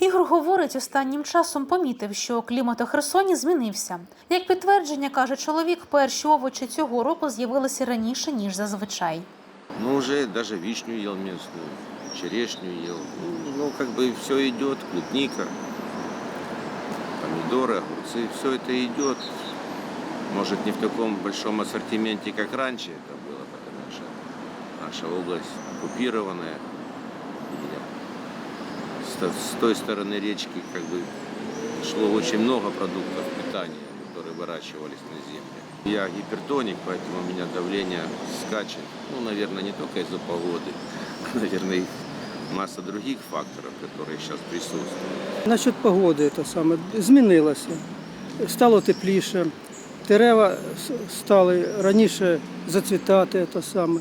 Ігор говорить, останнім часом помітив, що клімат у Херсоні змінився. Як підтвердження, каже чоловік, перші овочі цього року з'явилися раніше, ніж зазвичай. Ну, уже даже вишню ел местную, черешню ел. Ну, ну, как бы все идет, клубника, помидоры, огурцы, все это идет. Может, не в таком большом ассортименте, как раньше это было, потому что наша область оккупированная. И с, то- с той стороны речки как бы шло очень много продуктов питания, которые выращивались на земле. Я гипертоник, поэтому у меня давление скачет. Ну, наверное, не только из-за погоды, а, наверное, и масса других факторов, которые сейчас присутствуют. Насчет погоди те саме змінилося. Стало тепліше, дерева с- стали раніше зацвітати те саме.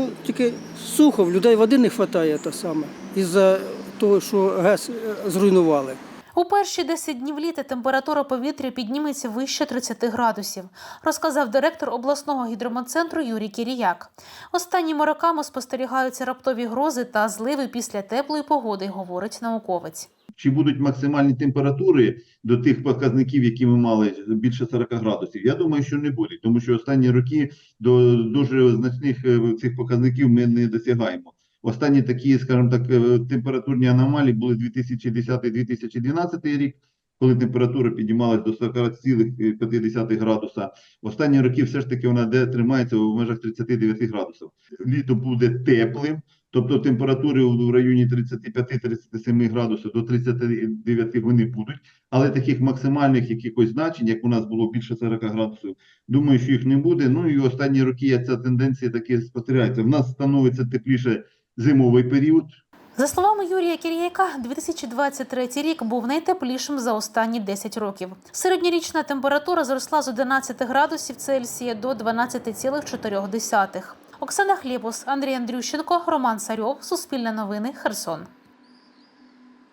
Тут тільки сухо, в людей води не вистачає те саме, із-за того, що ГЕС е, зруйнували. У перші 10 днів літа температура повітря підніметься вище 30 градусів, розказав директор обласного гідрометцентру Юрій Кіріяк. Останніми роками спостерігаються раптові грози та зливи після теплої погоди, говорить науковець. Чи будуть максимальні температури до тих показників, які ми мали більше 40 градусів? Я думаю, що не будуть, тому що останні роки до дуже значних е, цих показників ми не досягаємо. Останні такі, скажімо так, е, температурні аномалії були 2010-2012 рік, коли температура піднімалась до 40,5 градуса. Останні роки все ж таки вона де тримається в межах 39 градусів. Літо буде теплим, Тобто температури в районі 35-37 градусів до 39 вони будуть, але таких максимальних якихось значень, як у нас було більше 40 градусів, думаю, що їх не буде. Ну і останні роки ця тенденція таки спостерігається. В нас становиться тепліше зимовий період, За словами Юрія Кір'яка, 2023 рік був найтеплішим за останні 10 років. Середньорічна температура зросла з 11 градусів Цельсія до 12,4. Оксана Хлібус, Андрій Андрющенко, Роман Сарьов, Суспільне новини, Херсон.